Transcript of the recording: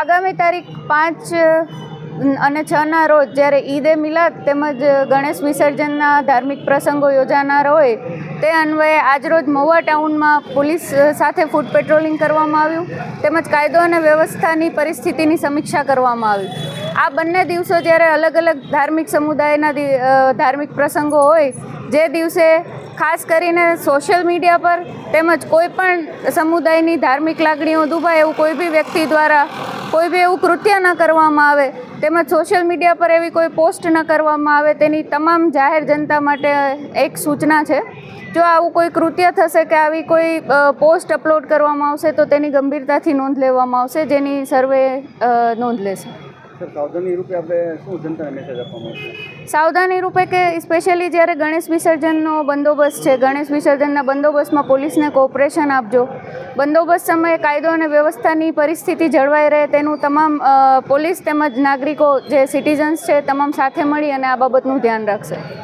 આગામી તારીખ પાંચ અને છના રોજ જ્યારે ઈદ મિલાદ તેમજ ગણેશ વિસર્જનના ધાર્મિક પ્રસંગો યોજાનાર હોય, તે અન્વયે આજરોજ મહુવા ટાઉનમાં પોલીસ સાથે ફૂડ પેટ્રોલિંગ કરવામાં આવ્યું, તેમજ કાયદો અને વ્યવસ્થાની પરિસ્થિતિની સમીક્ષા કરવામાં આવી. આ બંને દિવસો જ્યારે અલગ અલગ ધાર્મિક સમુદાયના ધાર્મિક પ્રસંગો હોય, જે દિવસે ખાસ કરીને સોશિયલ મીડિયા પર તેમજ કોઈ પણ સમુદાયની ધાર્મિક લાગણીઓ દુભાય એવું કોઈ બી વ્યક્તિ દ્વારા કોઈ બી એવું કૃત્ય ન કરવામાં આવે, તેમજ સોશિયલ મીડિયા પર એવી કોઈ પોસ્ટ ન કરવામાં આવે, તેની તમામ જાહેર જનતા માટે એક સૂચના છે. જો આવું કોઈ કૃત્ય થશે કે આવી કોઈ પોસ્ટ અપલોડ કરવામાં આવશે તો તેની ગંભીરતાથી નોંધ લેવામાં આવશે, જેની સર્વે નોંધ લેશે. સાવધાની રૂપે કે સ્પેશિયલી જ્યારે ગણેશ વિસર્જનનો બંદોબસ્ત છે, ગણેશ વિસર્જનના બંદોબસ્તમાં પોલીસને કોઓપરેશન આપજો. બંદોબસ્ત સમયે કાયદો અને વ્યવસ્થાની પરિસ્થિતિ જળવાઈ રહે તેનું તમામ પોલીસ તેમજ નાગરિકો જે સિટીઝન્સ છે તમામ સાથે મળી અને આ બાબતનું ધ્યાન રાખશે.